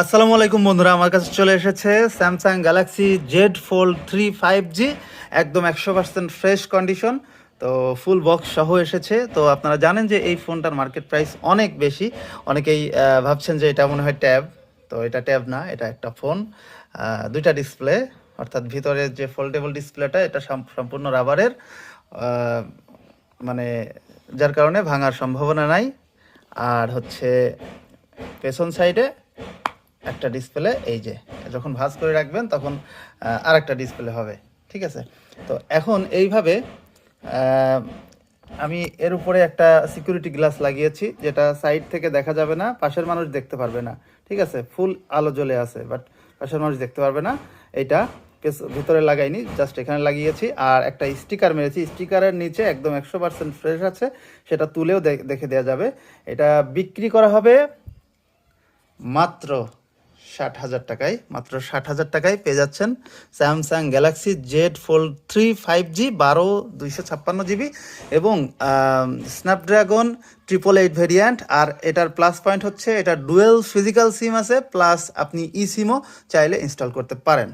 আসসালামু আলাইকুম বন্ধুরা, আমার কাছে চলে এসেছে Samsung Galaxy Z Fold three five G একদম একশো পার্সেন্ট ফ্রেশ কন্ডিশন তো ফুল বক্স সহ এসেছে। তো আপনারা জানেন যে এই ফোনটার মার্কেট প্রাইস অনেক বেশি। অনেকেই ভাবছেন যে এটা মনে হয় ট্যাব। তো এটা ট্যাব না, এটা একটা ফোন। দুইটা ডিসপ্লে অর্থাৎ ভিতরের যে ফোল্ডেবল ডিসপ্লেটা এটা সাম- সম্পূর্ণ রাবারের মানে যার কারণে ভাঙার সম্ভাবনা নাই। আর হচ্ছে পেছন সাইডে একটা ডিসপ্লে এই যে, যখন ভাজ করে রাখবেন তখন আর একটা ডিসপ্লে হবে, ঠিক আছে? তো এখন এইভাবে আমি এর উপরে একটা সিকিউরিটি গ্লাস লাগিয়েছি, যেটা সাইড থেকে দেখা যাবে না, পাশের মানুষ দেখতে পারবে না, ঠিক আছে? ফুল আলো জ্বলে আছে বাট পাশের মানুষ দেখতে পারবে না। এটা ভিতরে লাগাইনি জাস্ট এখানে লাগিয়েছি, আর একটা স্টিকার মেরেছি। স্টিকারের নিচে একদম একশো পার্সেন্ট ফ্রেশ আছে, সেটা তুলেও দেখে দেওয়া যাবে। এটা বিক্রি করা হবে মাত্র ষাট হাজার টাকায়, মাত্র ষাট হাজার টাকায় পেয়ে যাচ্ছেন Samsung Galaxy Z Fold three five G বারো দুইশো ছাপ্পান্ন জিবি এবং স্ন্যাপড্রাগন ট্রিপল এইট ভেরিয়েন্ট আর এটার প্লাস পয়েন্ট হচ্ছে, এটা ডুয়েল ফিজিক্যাল সিম আছে প্লাস আপনি ই সিমও চাইলে ইনস্টল করতে পারেন।